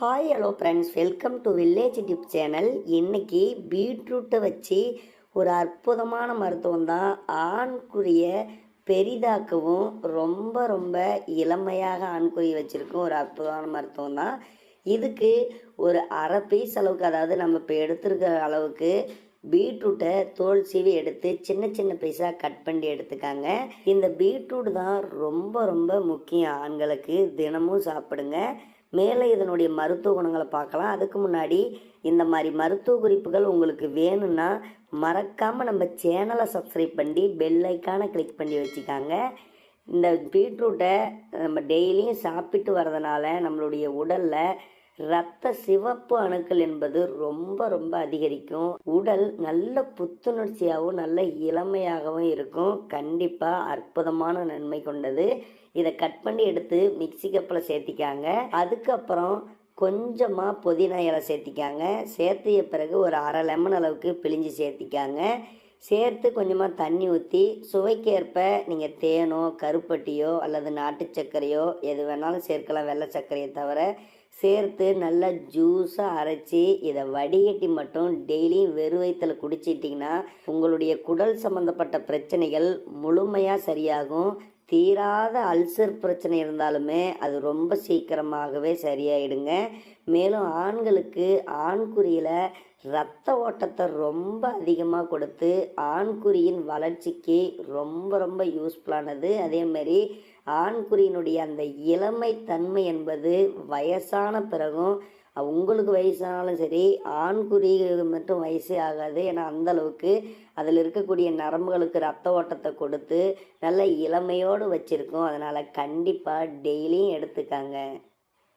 Hi hello friends welcome to village tip channel இன்றைக்கி பீட்ரூட்டை வச்சு ஒரு அற்புதமான மருத்துவம் தான். ஆண்குறிய பெரிதாக்கவும் ரொம்ப ரொம்ப இளமையாக ஆண்குறி வச்சுருக்கும் ஒரு அற்புதமான மருத்துவம் தான். இதுக்கு ஒரு அரை பீஸ் அளவுக்கு அதாவது நம்ம இப்போ எடுத்துருக்கிற அளவுக்கு பீட்ரூட்டை தோல் சீவி எடுத்து சின்ன சின்ன பீஸாக கட் பண்ணி எடுத்துக்காங்க. இந்த பீட்ரூட் தான் ரொம்ப ரொம்ப முக்கியம். ஆண்களுக்கு தினமும் சாப்பிடுங்க. மேலே இதனுடைய மருத்துவ குணங்களை பார்க்கலாம். அதுக்கு முன்னாடி இந்த மாதிரி மருத்துவ குறிப்புகள் உங்களுக்கு வேணும்னா மறக்காமல் நம்ம சேனலை சப்ஸ்கிரைப் பண்ணி பெல் ஐக்கானை கிளிக் பண்ணி வச்சுக்காங்க. இந்த பீட்ரூட்டை நம்ம டெய்லியும் சாப்பிட்டு வர்றதுனால நம்மளுடைய உடலில் ரத்த சிவப்பு அணுக்கள் என்பது ரொம்ப ரொம்ப அதிகரிக்கும். உடல் நல்ல புத்துணர்ச்சியாகவும் நல்ல இளமையாகவும் இருக்கும். கண்டிப்பாக அற்புதமான நன்மை கொண்டது. இதை கட் பண்ணி எடுத்து மிக்சி கப்பில் சேர்த்திக்காங்க. அதுக்கப்புறம் கொஞ்சமாக புதினா இலை சேர்த்திக்காங்க. சேர்த்திய பிறகு ஒரு அரை லெமன் அளவுக்கு பிழிஞ்சு சேர்த்திக்காங்க. சேர்த்து கொஞ்சமாக தண்ணி ஊற்றி சுவைக்கேற்ப நீங்கள் தேனோ கருப்பட்டியோ அல்லது நாட்டு சர்க்கரையோ எது வேணாலும் சேர்க்கலாம் வெள்ளை சர்க்கரையை தவிர. சேர்த்து நல்லா ஜூஸாக அரைச்சி இதை வடிகட்டி மட்டும் டெய்லியும் வெறு வயிற்றில் குடிச்சிட்டிங்கன்னா உங்களுடைய குடல் சம்மந்தப்பட்ட பிரச்சனைகள் முழுமையாக சரியாகும். தீராத அல்சர் பிரச்சனை இருந்தாலுமே அது ரொம்ப சீக்கிரமாகவே சரியாயிடுங்க. மேலும் ஆண்களுக்கு ஆண்குறியில் ரத்த ஓட்டத்தை ரொம்ப அதிகமாக கொடுத்து ஆண்குறியின் வளர்ச்சிக்கு ரொம்ப ரொம்ப யூஸ்ஃபுல்லானது. அதேமாரி ஆண்குறியினுடைய அந்த இளமை தன்மை என்பது வயசான பிறகும் உங்களுக்கு வயசானாலும் சரி ஆண்குறி மட்டும் வயசே ஆகாது ஏன்னா அந்த அளவுக்கு அதில் இருக்கக்கூடிய நரம்புகளுக்கு ரத்த ஓட்டத்தை கொடுத்து நல்ல இளமையோடு வச்சுருக்கோம். அதனால் கண்டிப்பாக டெய்லியும் எடுத்துக்காங்க.